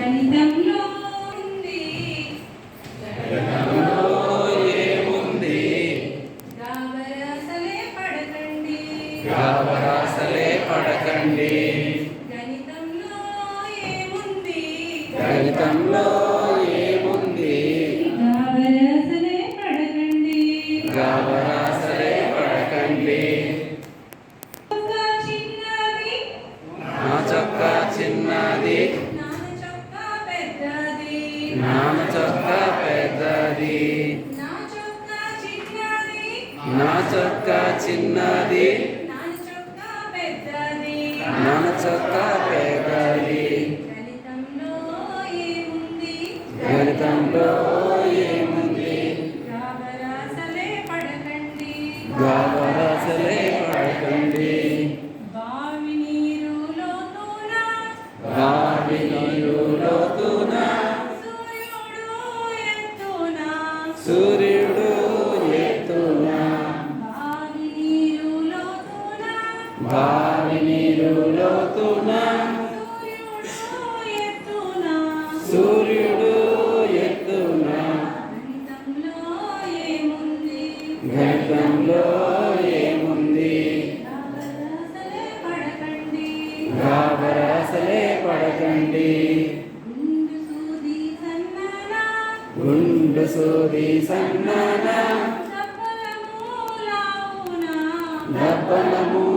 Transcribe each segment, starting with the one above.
గణితంలో ఉంది. ఏముంది గాబరాసలే పడకండి. గాబరాసలే పడకండి. గణితంలో ఏముంది గణితంలో ఏముంది గాబరాసలే పడకండి. గాబరాసలే పడకండి. ఒక చిన్నది. నా చొక్క చిన్నది. పెద్దది నా చొక్కా చిన్నది. నా చొక్క చిన్నది. పెద్దది. గణితంలో ఏముంది? గాబరాసలే పడకండి. సూర్యుడు ఎత్తున? గణితంలో ఏముంది? గాబరాసలే పడకండి. గుండు సూది సన్నన. గుండు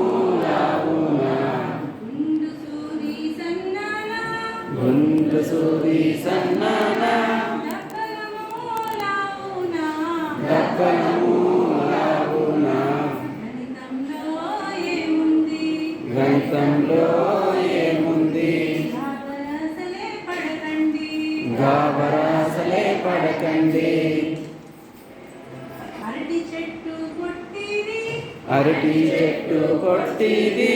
గణితంలో ఏముంది? గాబరాసలే పడకండి. అరటి చెట్టు కొట్టిది. అరటి చెట్టు కొట్టిది.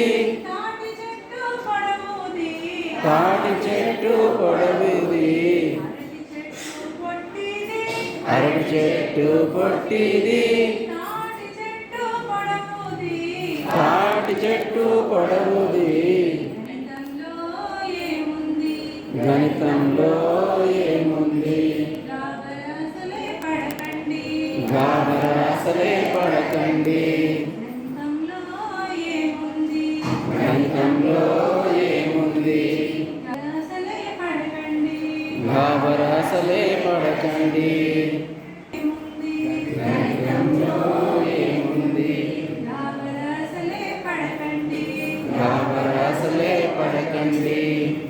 తాటి చెట్టు పొడవుది. అరటి చెట్టు పొట్టిది చెట్టు పొడవుది గణితంలో ఏముంది? గాబరాసలే పడకండి. గణితంలో ఏముంది? గాబరాసలే పడకండి. గాబరాసలే పడకండి గాబరాసలే పడకండి